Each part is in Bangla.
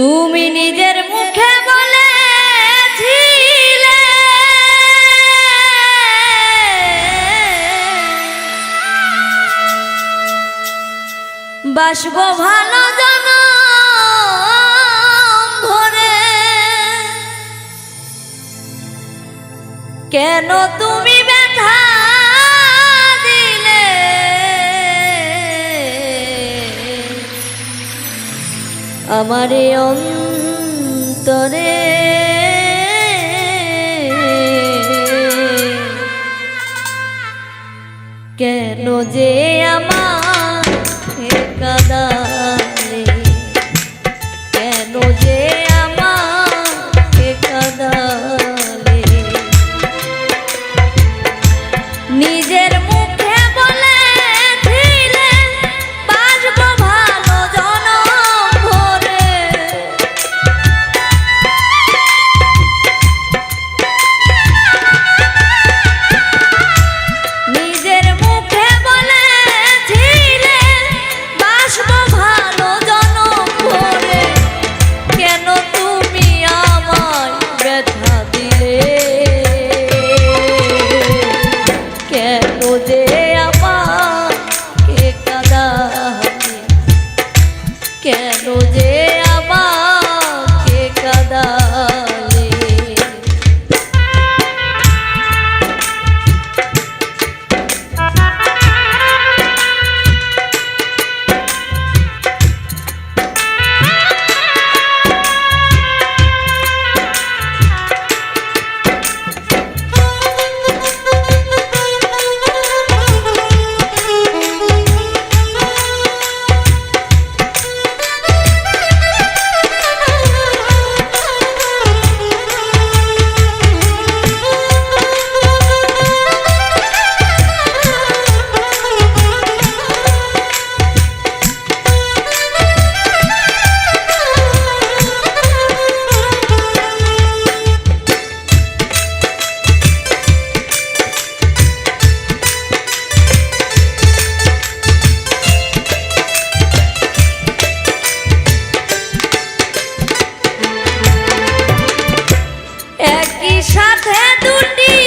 তুমি নিজের মুখে বলেছিলে। বাসব ভালো জন ভরে কেন তুমি ব্যথা আমারে অন্তরে। কেন যে আমার কাদা un.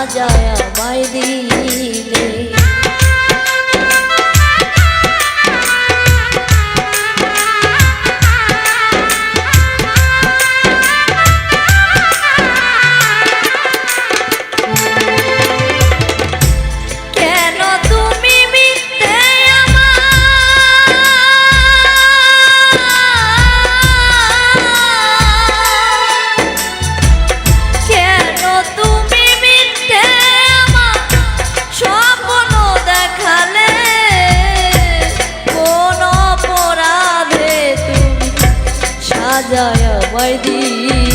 সাজায় আমায় দিলে। আমায় দিলে